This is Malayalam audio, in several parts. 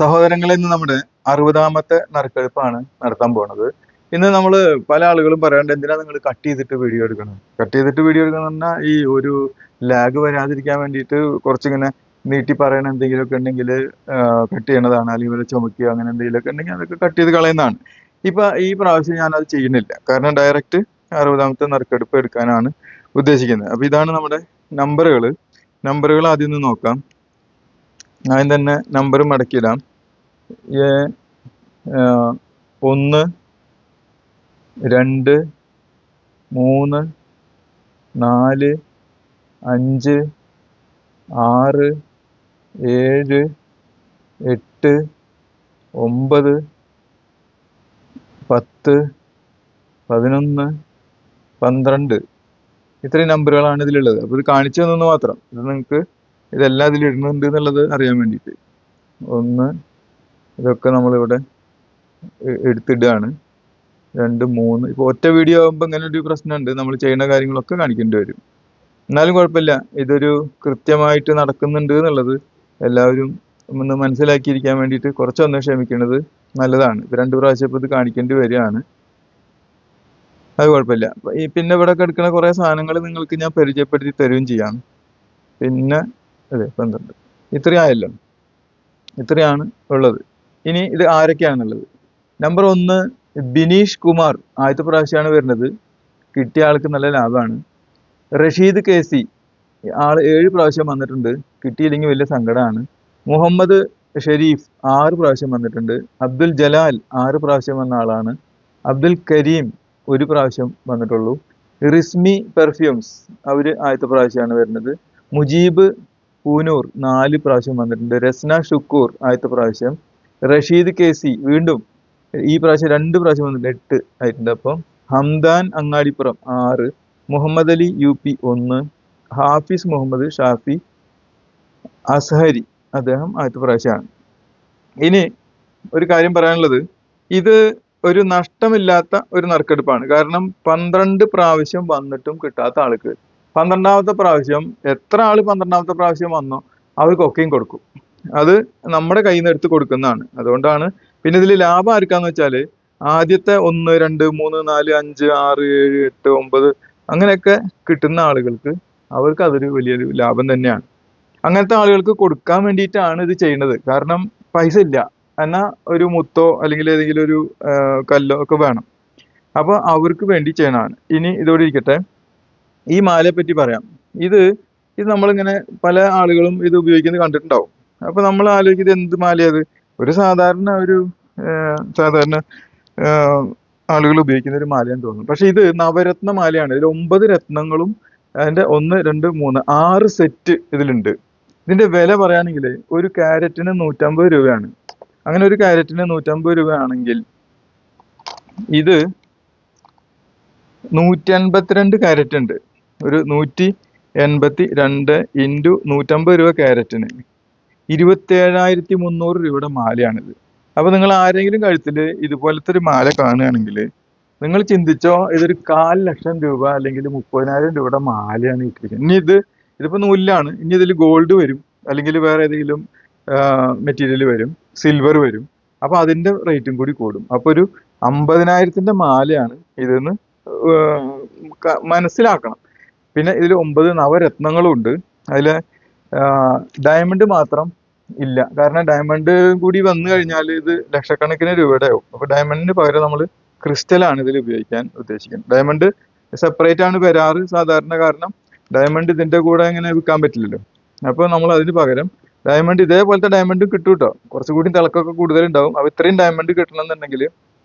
സഹോദരങ്ങളെ ഇന്ന് നമ്മുടെ അറുപതാമത്തെ നറുക്കെടുപ്പാണ് നടത്താൻ പോണത് ഇന്ന് നമ്മൾ പല ആളുകളും പറയാണ്ട് എന്തിനാ നിങ്ങൾ കട്ട് ചെയ്തിട്ട് വീഡിയോ എടുക്കണം കട്ട് ചെയ്തിട്ട് വീഡിയോ എടുക്കണം പറഞ്ഞാൽ ഈ ഒരു ലാഗ് വരാതിരിക്കാൻ വേണ്ടിയിട്ട് കുറച്ചിങ്ങനെ നീട്ടി പറയണ എന്തെങ്കിലുമൊക്കെ ഉണ്ടെങ്കിൽ കട്ട് ചെയ്യണതാണ്. അല്ലെങ്കിൽ വല്ല ചുമക്കുക അങ്ങനെ എന്തെങ്കിലുമൊക്കെ ഉണ്ടെങ്കിൽ അതൊക്കെ കട്ട് ചെയ്ത് കളയുന്നതാണ്. ഇപ്പൊ ഈ പ്രാവശ്യം ഞാൻ അത് ചെയ്യുന്നില്ല. കാരണം ഡയറക്റ്റ് അറുപതാമത്തെ നറുക്കെടുപ്പ് എടുക്കാനാണ് ഉദ്ദേശിക്കുന്നത്. അപ്പൊ ഇതാണ് നമ്മുടെ നമ്പറുകൾ നമ്പറുകൾ ആദ്യം ഒന്ന് നോക്കാം. ആദ്യം തന്നെ നമ്പർ മടക്കിയിടാം. എ ഒന്ന് രണ്ട് മൂന്ന് നാല് അഞ്ച് ആറ് ഏഴ് എട്ട് ഒമ്പത് പത്ത് പതിനൊന്ന് പന്ത്രണ്ട്. ഇത്രയും നമ്പറുകളാണ് ഇതിലുള്ളത്. അപ്പോൾ ഇത് കാണിച്ചു തന്നു മാത്രം. ഇത് നിങ്ങൾക്ക് ഇതെല്ലാം ഇതിൽ ഇടുന്നുണ്ട് എന്നുള്ളത് അറിയാൻ വേണ്ടിയിട്ട്. ഒന്ന് ഇതൊക്കെ നമ്മളിവിടെ എടുത്തിടുകയാണ് രണ്ട് മൂന്ന് ഇപ്പോൾ ഒറ്റ വീഡിയോ ആകുമ്പോൾ ഇങ്ങനെ ഒരു പ്രശ്നമുണ്ട്. നമ്മൾ ചെയ്യുന്ന കാര്യങ്ങളൊക്കെ കാണിക്കേണ്ടി വരും. എന്നാലും കുഴപ്പമില്ല. ഇതൊരു കൃത്യമായിട്ട് നടക്കുന്നുണ്ട് എന്നുള്ളത് എല്ലാവരും ഒന്ന് മനസ്സിലാക്കിയിരിക്കാൻ വേണ്ടിയിട്ട് കുറച്ചൊന്ന് ക്ഷമിക്കുന്നത് നല്ലതാണ്. ഇപ്പം രണ്ട് പ്രാവശ്യം ഇപ്പോൾ ഇത് കാണിക്കേണ്ടി വരികയാണ്. അത് കുഴപ്പമില്ല. പിന്നെ ഇവിടെ കിടക്കുന്ന കുറേ സാധനങ്ങൾ നിങ്ങൾക്ക് ഞാൻ പരിചയപ്പെടുത്തി തരുകയും ചെയ്യാം. പിന്നെ അതെ പന്ത്രണ്ട് ഇത്രയായല്ലോ ഇത്രയാണ് ഉള്ളത്. ഇനി ഇത് ആരൊക്കെയാണെന്നുള്ളത് നമ്പർ ഒന്ന് ബിനീഷ് കുമാർ. ആദ്യത്തെ പ്രാവശ്യമാണ് വരുന്നത്. കിട്ടിയ ആൾക്ക് നല്ല ലാഭമാണ്. Rasheed K C. ആൾ ഏഴ് പ്രാവശ്യം വന്നിട്ടുണ്ട്. കിട്ടിയില്ലെങ്കിൽ വലിയ സങ്കടമാണ്. മുഹമ്മദ് ഷെരീഫ് ആറ് പ്രാവശ്യം വന്നിട്ടുണ്ട്. അബ്ദുൽ ജലാൽ ആറ് പ്രാവശ്യം വന്ന ആളാണ്. അബ്ദുൽ കരീം ഒരു പ്രാവശ്യം വന്നിട്ടുള്ളൂ. റിസ്മി പെർഫ്യൂംസ് അവർ ആദ്യത്തെ പ്രാവശ്യമാണ് വരുന്നത്. മുജീബ് പൂനൂർ നാല് പ്രാവശ്യം വന്നിട്ടുണ്ട്. രസ്ന ഷുക്കൂർ ആദ്യത്തെ പ്രാവശ്യം. റഷീദ് കെ സി വീണ്ടും ഈ പ്രാവശ്യം രണ്ട് പ്രാവശ്യം വന്നിട്ടുണ്ട്. എട്ട് ആയിട്ടുണ്ട്. അപ്പം ഹംദാൻ അങ്ങാടിപ്പുറം ആറ് മുഹമ്മദ് അലി യു പി ഒന്ന് ഹാഫിസ് മുഹമ്മദ് ഷാഫി അസ്ഹരി അദ്ദേഹം ആദ്യത്തെ പ്രാവശ്യമാണ്. ഇനി ഒരു കാര്യം പറയാനുള്ളത്. ഇത് ഒരു നഷ്ടമില്ലാത്ത ഒരു നറുക്കെടുപ്പാണ്. കാരണം പന്ത്രണ്ട് പ്രാവശ്യം വന്നിട്ടും കിട്ടാത്ത ആൾക്ക് പന്ത്രണ്ടാമത്തെ പ്രാവശ്യം എത്ര ആൾ പന്ത്രണ്ടാമത്തെ പ്രാവശ്യം വന്നോ അവർക്കൊക്കെയും കൊടുക്കും. അത് നമ്മുടെ കയ്യിൽ നിന്ന് എടുത്ത് കൊടുക്കുന്നതാണ്. അതുകൊണ്ടാണ് പിന്നെ ഇതിൽ ലാഭം ആർക്കാന്ന് വെച്ചാൽ ആദ്യത്തെ ഒന്ന് രണ്ട് മൂന്ന് നാല് അഞ്ച് ആറ് ഏഴ് എട്ട് ഒമ്പത് അങ്ങനെയൊക്കെ കിട്ടുന്ന ആളുകൾക്ക് അവർക്ക് അതൊരു വലിയൊരു ലാഭം തന്നെയാണ്. അങ്ങനത്തെ ആളുകൾക്ക് കൊടുക്കാൻ വേണ്ടിയിട്ടാണ് ഇത് ചെയ്യുന്നത്. കാരണം പൈസ ഇല്ല. എന്നാൽ ഒരു മുത്തോ അല്ലെങ്കിൽ ഏതെങ്കിലും ഒരു കല്ലോ ഒക്കെ വേണം. അപ്പോൾ അവർക്ക് വേണ്ടി ചെയ്യണതാണ്. ഇനി ഇതോടെ ഇരിക്കട്ടെ. ഈ മാലയെ പറ്റി പറയാം. ഇത് ഇത് നമ്മളിങ്ങനെ പല ആളുകളും ഇത് ഉപയോഗിക്കുന്നത് കണ്ടിട്ടുണ്ടാവും. അപ്പൊ നമ്മൾ ആലോചിക്കുന്നത് എന്ത് മാലയത്? ഒരു സാധാരണ ഒരു സാധാരണ ആളുകൾ ഉപയോഗിക്കുന്ന ഒരു മാലയാന്ന് തോന്നുന്നു. പക്ഷെ ഇത് നവരത്ന മാലയാണ്. ഇതിൽ ഒമ്പത് രത്നങ്ങളും അതിന്റെ ഒന്ന് രണ്ട് മൂന്ന് ആറ് സെറ്റ് ഇതിലുണ്ട്. ഇതിന്റെ വില പറയുകയാണെങ്കിൽ ഒരു ക്യാരറ്റിന് നൂറ്റമ്പത് രൂപയാണ്. അങ്ങനെ ഒരു ക്യാരറ്റിന് നൂറ്റമ്പത് രൂപയാണെങ്കിൽ ഇത് നൂറ്റി അൻപത്തിരണ്ട് ക്യാരറ്റ് ഉണ്ട്. ഒരു നൂറ്റി എൺപത്തി രണ്ട് ഇന്റു നൂറ്റമ്പത് രൂപ ക്യാരറ്റിന്. ഇരുപത്തേഴായിരത്തി മുന്നൂറ് രൂപയുടെ മാലയാണിത്. അപ്പോൾ നിങ്ങൾ ആരെങ്കിലും കഴുത്തിൽ ഇതുപോലത്തെ ഒരു മാല കാണുകയാണെങ്കിൽ നിങ്ങൾ ചിന്തിച്ചോ ഇതൊരു കാൽ ലക്ഷം രൂപ അല്ലെങ്കിൽ മുപ്പതിനായിരം രൂപയുടെ മാലയാണ് ഇട്ടിരിക്കുന്നത്. ഇനി ഇത് ഇതിപ്പോ നൂലിലാണ്. ഇനി ഇതിൽ ഗോൾഡ് വരും. അല്ലെങ്കിൽ വേറെ ഏതെങ്കിലും മെറ്റീരിയൽ വരും. സിൽവർ വരും. അപ്പോൾ അതിന്റെ റേറ്റും കൂടി കൂടും. അപ്പോൾ ഒരു അമ്പതിനായിരത്തിന്റെ മാലയാണ് ഇതെന്ന് മനസ്സിലാക്കണം. പിന്നെ ഇതിൽ ഒമ്പത് നവരത്നങ്ങളും ഉണ്ട് അതിൽ ഡയമണ്ട് മാത്രം ഇല്ല. കാരണം ഡയമണ്ട് കൂടി വന്നു കഴിഞ്ഞാൽ ഇത് ലക്ഷക്കണക്കിന് രൂപയുടെ ആവും അപ്പൊ ഡയമണ്ടിന് പകരം നമ്മൾ ക്രിസ്റ്റലാണ് ഇതിൽ ഉപയോഗിക്കാൻ ഉദ്ദേശിക്കുന്നത്. ഡയമണ്ട് സെപ്പറേറ്റ് ആണ് വരാറ് സാധാരണ കാരണം. ഡയമണ്ട് ഇതിന്റെ കൂടെ ഇങ്ങനെ വിൽക്കാൻ പറ്റില്ലല്ലോ. അപ്പോൾ നമ്മൾ അതിന് പകരം ഡയമണ്ട് ഇതേപോലത്തെ ഡയമണ്ടും കിട്ടും കേട്ടോ കുറച്ചുകൂടി തിളക്കമൊക്കെ കൂടുതലുണ്ടാവും. അപ്പൊ ഇത്രയും ഡയമണ്ട് കിട്ടണമെന്നുണ്ടെങ്കിൽ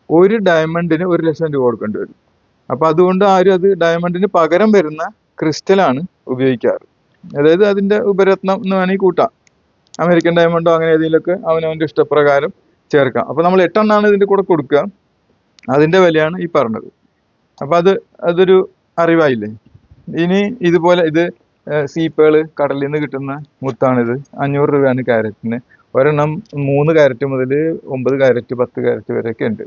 ഒരു ഡയമണ്ടിന് ഒരു ലക്ഷം രൂപ കൊടുക്കേണ്ടി വരും. അപ്പൊ അതുകൊണ്ട് ആരും അത് ഡയമണ്ടിന് പകരം വരുന്ന ക്രിസ്റ്റലാണ് ഉപയോഗിക്കാറ്. അതായത് അതിന്റെ ഉപരത്നം എന്ന് വേണമെങ്കിൽ കൂട്ടാം. അമേരിക്കൻ ഡയമണ്ടോ അങ്ങനെ ഏതെങ്കിലുമൊക്കെ അവനവന്റെ ഇഷ്ടപ്രകാരം ചേർക്കാം. അപ്പോൾ നമ്മൾ എട്ടെണ്ണാണ് ഇതിന്റെ കൂടെ കൊടുക്കുക. അതിന്റെ വിലയാണ് ഈ പറഞ്ഞത്. അപ്പൊ അത് അതൊരു അറിവായില്ലേ? ഇനി ഇതുപോലെ ഇത് സീപ്പേൾ കടലിൽ നിന്ന് കിട്ടുന്ന മുത്താണിത്. അഞ്ഞൂറ് രൂപയാണ് ക്യാരറ്റിന്. ഒരെണ്ണം മൂന്ന് ക്യാരറ്റ് മുതൽ ഒമ്പത് ക്യാരറ്റ് പത്ത് ക്യാരറ്റ് വരെയൊക്കെ ഉണ്ട്.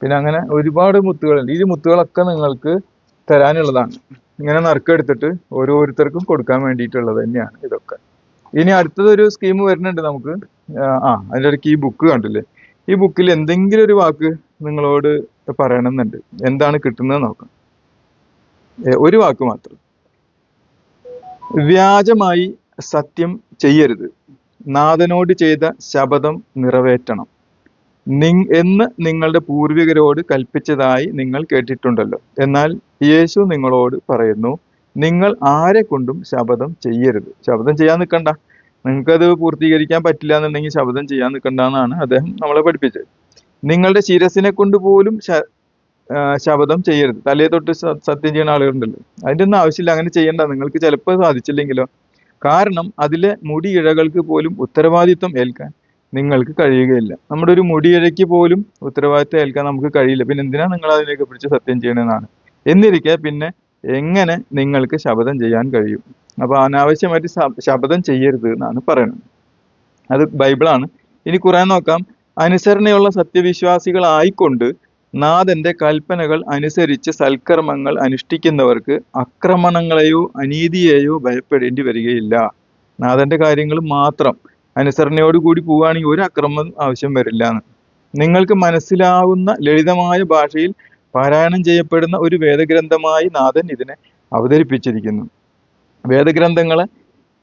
പിന്നെ അങ്ങനെ ഒരുപാട് മുത്തുകളുണ്ട്. ഈ മുത്തുകളൊക്കെ നിങ്ങൾക്ക് തരാനുള്ളതാണ്. ഇങ്ങനെ നറുക്കെടുത്തിട്ട് ഓരോരുത്തർക്കും കൊടുക്കാൻ വേണ്ടിയിട്ടുള്ളത് തന്നെയാണ് ഇതൊക്കെ. ഇനി അടുത്തതൊരു സ്കീം വരുന്നുണ്ട് നമുക്ക്. ആ അതിന്റെ ഇടയ്ക്ക് ഈ ബുക്ക് കണ്ടില്ലേ? ഈ ബുക്കിൽ എന്തെങ്കിലും ഒരു വാക്ക് നിങ്ങളോട് പറയണമെന്നുണ്ട്. എന്താണ് കിട്ടുന്നത് നോക്കാം. ഒരു വാക്ക് മാത്രം. വ്യാജമായി സത്യം ചെയ്യരുത്. നാഥനോട് ചെയ്ത ശപഥം നിറവേറ്റണം. നിങ് എന്ന് നിങ്ങളുടെ പൂർവികരോട് കൽപ്പിച്ചതായി നിങ്ങൾ കേട്ടിട്ടുണ്ടല്ലോ. എന്നാൽ യേശു നിങ്ങളോട് പറയുന്നു നിങ്ങൾ ആരെ കൊണ്ടും ശപഥം ചെയ്യരുത്. ശബദം ചെയ്യാൻ നിൽക്കണ്ട. നിങ്ങൾക്കത് പൂർത്തീകരിക്കാൻ പറ്റില്ല എന്നുണ്ടെങ്കിൽ ശബദം ചെയ്യാൻ നിൽക്കണ്ട എന്നാണ് അദ്ദേഹം നമ്മളെ പഠിപ്പിച്ചത്. നിങ്ങളുടെ ശിരസിനെ കൊണ്ട് പോലും ശബദം ചെയ്യരുത്. തലയെ തൊട്ട് സത്യം ചെയ്യുന്ന ആളുകളുണ്ടല്ലോ. അതിന്റെ ഒന്നും ആവശ്യമില്ല അങ്ങനെ ചെയ്യണ്ട. നിങ്ങൾക്ക് ചിലപ്പോൾ സാധിച്ചില്ലെങ്കിലോ. കാരണം അതിലെ മുടി ഇഴകൾക്ക് പോലും ഉത്തരവാദിത്വം ഏൽക്കാൻ നിങ്ങൾക്ക് കഴിയുകയില്ല. നമ്മുടെ ഒരു മുടിയിഴയ്ക്ക് പോലും ഉത്തരവാദിത്തം ഏൽക്കാൻ നമുക്ക് കഴിയില്ല. പിന്നെ എന്തിനാണ് നിങ്ങൾ അതിനെയൊക്കെ പിടിച്ച് സത്യം ചെയ്യണമെന്നാണ് എന്നിരിക്കെ പിന്നെ എങ്ങനെ നിങ്ങൾക്ക് ശപഥം ചെയ്യാൻ കഴിയും? അപ്പൊ അനാവശ്യമായിട്ട് ശബ്ദം ചെയ്യരുത് എന്നാണ് പറയുന്നത്. അത് ബൈബിളാണ്. ഇനി കുറേ നോക്കാം. അനുസരണയുള്ള സത്യവിശ്വാസികളായിക്കൊണ്ട് നാഥന്റെ കൽപ്പനകൾ അനുസരിച്ച് സൽക്കർമ്മങ്ങൾ അനുഷ്ഠിക്കുന്നവർക്ക് അക്രമണങ്ങളെയോ അനീതിയെയോ ഭയപ്പെടേണ്ടി വരികയില്ല. നാഥന്റെ കാര്യങ്ങൾ മാത്രം അനുസരണയോടുകൂടി പോവുകയാണെങ്കിൽ ഒരു അക്രമം ആവശ്യം വരില്ല എന്ന് നിങ്ങൾക്ക് മനസ്സിലാവുന്ന ലളിതമായ ഭാഷയിൽ പാരായണം ചെയ്യപ്പെടുന്ന ഒരു വേദഗ്രന്ഥമായി നാഥൻ ഇതിനെ അവതരിപ്പിച്ചിരിക്കുന്നു. വേദഗ്രന്ഥങ്ങളെ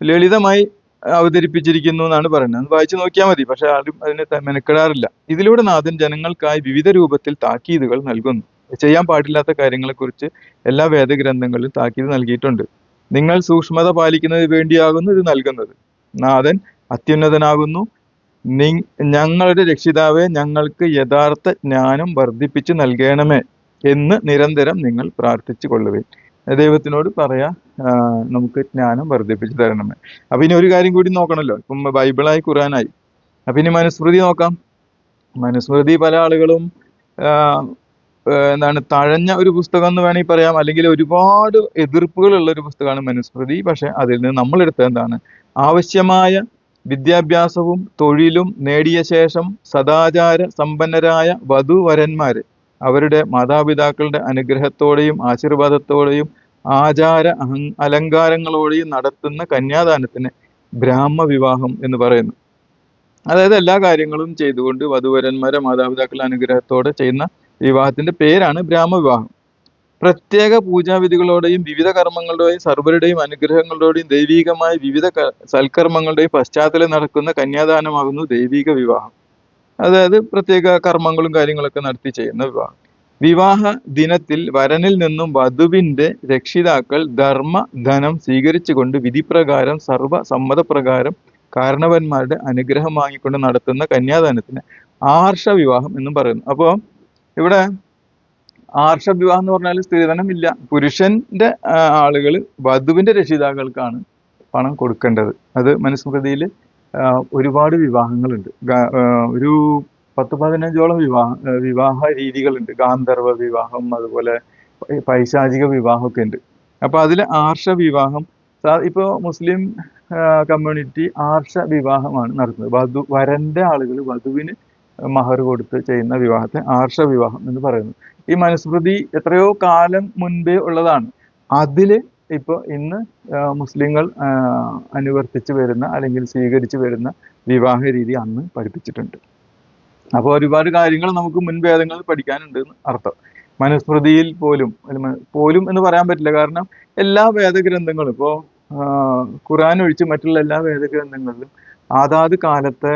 ലളിതമായി അവതരിപ്പിച്ചിരിക്കുന്നു എന്നാണ് പറയുന്നത്. അത് വായിച്ചു നോക്കിയാൽ മതി. പക്ഷെ ആരും അതിനെ മെനക്കെടാറില്ല. ഇതിലൂടെ നാഥൻ ജനങ്ങൾക്കായി വിവിധ രൂപത്തിൽ താക്കീതുകൾ നൽകുന്നു. ചെയ്യാൻ പാടില്ലാത്ത കാര്യങ്ങളെക്കുറിച്ച് എല്ലാ വേദഗ്രന്ഥങ്ങളിലും താക്കീത് നൽകിയിട്ടുണ്ട്. നിങ്ങൾ സൂക്ഷ്മത പാലിക്കുന്നതിന് വേണ്ടിയാകുന്നു ഇത് നൽകുന്നത്. നാഥൻ അത്യുന്നതനാകുന്നു. നി- ഞങ്ങളുടെ രക്ഷിതാവെ ഞങ്ങൾക്ക് യഥാർത്ഥ ജ്ഞാനം വർദ്ധിപ്പിച്ചു നൽകണമേ എന്ന് നിരന്തരം നിങ്ങൾ പ്രാർത്ഥിച്ചു കൊള്ളുവിൻ ദൈവത്തിനോട് പറയാ നമുക്ക് ജ്ഞാനം വർദ്ധിപ്പിച്ചു തരണമേ. അപ്പൊ ഇനി ഒരു കാര്യം കൂടി നോക്കണല്ലോ. ഇപ്പം ബൈബിളായി ഖുറാനായി. അപ്പൊ ഇനി മനുസ്മൃതി നോക്കാം. മനുസ്മൃതി പല ആളുകളും എന്താണ് തഴഞ്ഞ ഒരു പുസ്തകം എന്ന് വേണമെങ്കിൽ പറയാം. അല്ലെങ്കിൽ ഒരുപാട് എതിർപ്പുകളുള്ള ഒരു പുസ്തകമാണ് മനുസ്മൃതി. പക്ഷെ അതിൽ നിന്ന് നമ്മളെടുത്ത എന്താണ് ആവശ്യമായ വിദ്യാഭ്യാസവും തൊഴിലും നേടിയ ശേഷം സദാചാര സമ്പന്നരായ വധുവരന്മാർ അവരുടെ മാതാപിതാക്കളുടെ അനുഗ്രഹത്തോടെയും ആശീർവാദത്തോടെയും ആചാര അലങ്കാരങ്ങളോടെയും നടത്തുന്ന കന്യാദാനത്തിന് ബ്രാഹ്മവിവാഹം എന്ന് പറയുന്നു. അതായത് എല്ലാ കാര്യങ്ങളും ചെയ്തുകൊണ്ട് വധുവരന്മാരെ മാതാപിതാക്കളുടെ അനുഗ്രഹത്തോടെ ചെയ്യുന്ന വിവാഹത്തിന്റെ പേരാണ് ബ്രാഹ്മ വിവാഹം പ്രത്യേക പൂജാവിധികളോടെയും വിവിധ കർമ്മങ്ങളുടെയും സർവരുടെയും അനുഗ്രഹങ്ങളുടെയും ദൈവീകമായ വിവിധ സൽക്കർമ്മങ്ങളുടെയും പശ്ചാത്തലം നടക്കുന്ന കന്യാദാനമാകുന്നു ദൈവീക വിവാഹം. അതായത് പ്രത്യേക കർമ്മങ്ങളും കാര്യങ്ങളൊക്കെ നടത്തി ചെയ്യുന്ന വിവാഹം. വിവാഹ ദിനത്തിൽ വരനിൽ നിന്നും വധുവിന്റെ രക്ഷിതാക്കൾ ധർമ്മ ധനം സ്വീകരിച്ചുകൊണ്ട് വിധിപ്രകാരം സർവ സമ്മതപ്രകാരം കാരണവന്മാരുടെ അനുഗ്രഹം വാങ്ങിക്കൊണ്ട് നടത്തുന്ന കന്യാദാനത്തിന് ആർഷ വിവാഹം എന്നും പറയുന്നു. അപ്പോൾ ഇവിടെ ആർഷ വിവാഹം എന്ന് പറഞ്ഞാൽ സ്ത്രീധനം ഇല്ല പുരുഷന്റെ ആളുകൾ വധുവിന്റെ രക്ഷിതാക്കൾക്കാണ് പണം കൊടുക്കേണ്ടത്. അത് മനുസ്മൃതിയിൽ ഒരുപാട് വിവാഹങ്ങളുണ്ട്. ഒരു പത്ത് പതിനഞ്ചോളം വിവാഹ വിവാഹ രീതികളുണ്ട്. ഗാന്ധർവ വിവാഹം അതുപോലെ പൈശാചിക വിവാഹമൊക്കെ ഉണ്ട്. അപ്പൊ അതിൽ ആർഷ വിവാഹം ഇപ്പോ മുസ്ലിം കമ്മ്യൂണിറ്റി ആർഷ വിവാഹമാണ് നടത്തുന്നത്. വധു വരന്റെ ആളുകൾ വധുവിന് മഹർ കൊടുത്ത് ചെയ്യുന്ന വിവാഹത്തെ ആർഷ വിവാഹം എന്ന് പറയുന്നു. ഈ മനുസ്മൃതി എത്രയോ കാലം മുൻപേ ഉള്ളതാണ്. അതിൽ ഇപ്പൊ ഇന്ന് മുസ്ലിങ്ങൾ അനുവർത്തിച്ചു വരുന്ന അല്ലെങ്കിൽ സ്വീകരിച്ചു വരുന്ന വിവാഹ രീതി അന്ന് പഠിപ്പിച്ചിട്ടുണ്ട്. അപ്പോൾ ഒരുപാട് കാര്യങ്ങൾ നമുക്ക് മുൻ വേദങ്ങളിൽ പഠിക്കാനുണ്ട് എന്ന് അർത്ഥം. മനുസ്മൃതിയിൽ പോലും പോലും എന്ന് പറയാൻ പറ്റില്ല. കാരണം എല്ലാ വേദഗ്രന്ഥങ്ങളും ഇപ്പോൾ ഖുറാൻ ഒഴിച്ച് മറ്റുള്ള എല്ലാ വേദഗ്രന്ഥങ്ങളിലും അതാത് കാലത്തെ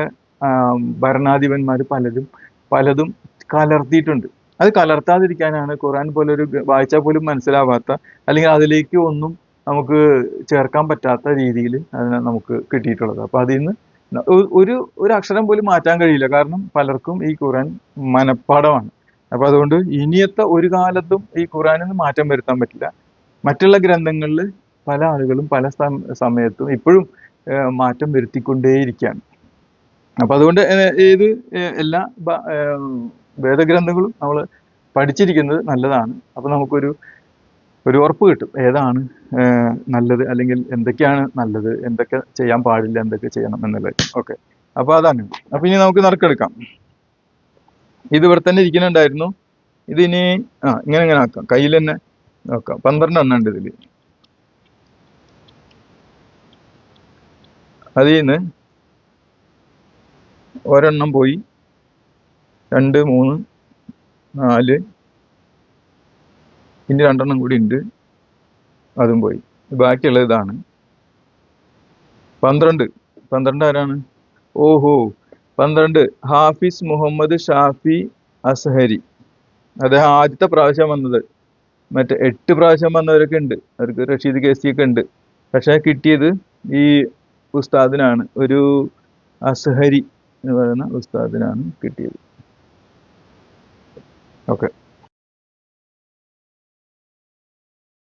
ഭരണാധിപന്മാർ പലരും പലതും കലർത്തിയിട്ടുണ്ട്. അത് കലർത്താതിരിക്കാനാണ് ഖുറാൻ പോലെ ഒരു വായിച്ചാൽ പോലും മനസ്സിലാവാത്ത അല്ലെങ്കിൽ അതിലേക്ക് ഒന്നും നമുക്ക് ചേർക്കാൻ പറ്റാത്ത രീതിയിൽ അതിനെ നമുക്ക് കിട്ടിയിട്ടുള്ളത്. അപ്പൊ അതിൽ നിന്ന് ഒരു ഒരു അക്ഷരം പോലും മാറ്റാൻ കഴിയില്ല. കാരണം പലർക്കും ഈ ഖുറാൻ മനഃപ്പാടമാണ്. അപ്പൊ അതുകൊണ്ട് ഇനിയത്തെ ഒരു കാലത്തും ഈ ഖുറാനിൽ നിന്ന് മാറ്റം വരുത്താൻ പറ്റില്ല. മറ്റുള്ള ഗ്രന്ഥങ്ങളിൽ പല ആളുകളും പല സമയത്തും ഇപ്പോഴും മാറ്റം വരുത്തിക്കൊണ്ടേയിരിക്കുകയാണ്. അപ്പൊ അതുകൊണ്ട് ഏത് എല്ലാ വേദഗ്രന്ഥങ്ങളും നമ്മൾ പഠിച്ചിരിക്കുന്നത് നല്ലതാണ്. അപ്പൊ നമുക്കൊരു ഒരു ഉറപ്പ് കിട്ടും. ഏതാണ് നല്ലത് അല്ലെങ്കിൽ എന്തൊക്കെയാണ് നല്ലത് എന്തൊക്കെ ചെയ്യാൻ പാടില്ല എന്തൊക്കെ ചെയ്യണം എന്നുള്ളത്. ഓക്കെ. അപ്പോൾ അതാണ്. അപ്പൊ ഇനി നമുക്ക് നറുക്കെടുക്കാം. ഇത് ഇവിടെ തന്നെ ഇരിക്കുന്നുണ്ടായിരുന്നു. ഇതിനി ആ ഇങ്ങനെ ഇങ്ങനെ ആക്കാം. കയ്യിൽ തന്നെ നോക്കാം. പന്ത്രണ്ട് എണ്ണം ഉണ്ട് ഇതിൽ. അതിൽ നിന്ന് ഒരെണ്ണം പോയി. രണ്ട് മൂന്ന് നാല്. ഇനി രണ്ടെണ്ണം കൂടി ഉണ്ട്. അതും പോയി. ബാക്കിയുള്ളത് ഇതാണ്. പന്ത്രണ്ട്. പന്ത്രണ്ട് ആരാണ്? ഓഹോ. പന്ത്രണ്ട്. ഹാഫിസ് മുഹമ്മദ് ഷാഫി അസഹരി. അദ്ദേഹം ആദ്യത്തെ പ്രാവശ്യം വന്നത്. മറ്റേ എട്ട് പ്രാവശ്യം വന്നവരൊക്കെ ഉണ്ട്. അവർക്ക് റഷീദ് കേസിയൊക്കെ ഉണ്ട്. പക്ഷേ കിട്ടിയത് ഈ ഉസ്താദിനാണ്. ഒരു അസ്ഹരി. എന്ന് പറയുന്ന ഉസ്താദിനാണ് കിട്ടിയത്. ഓക്കെ.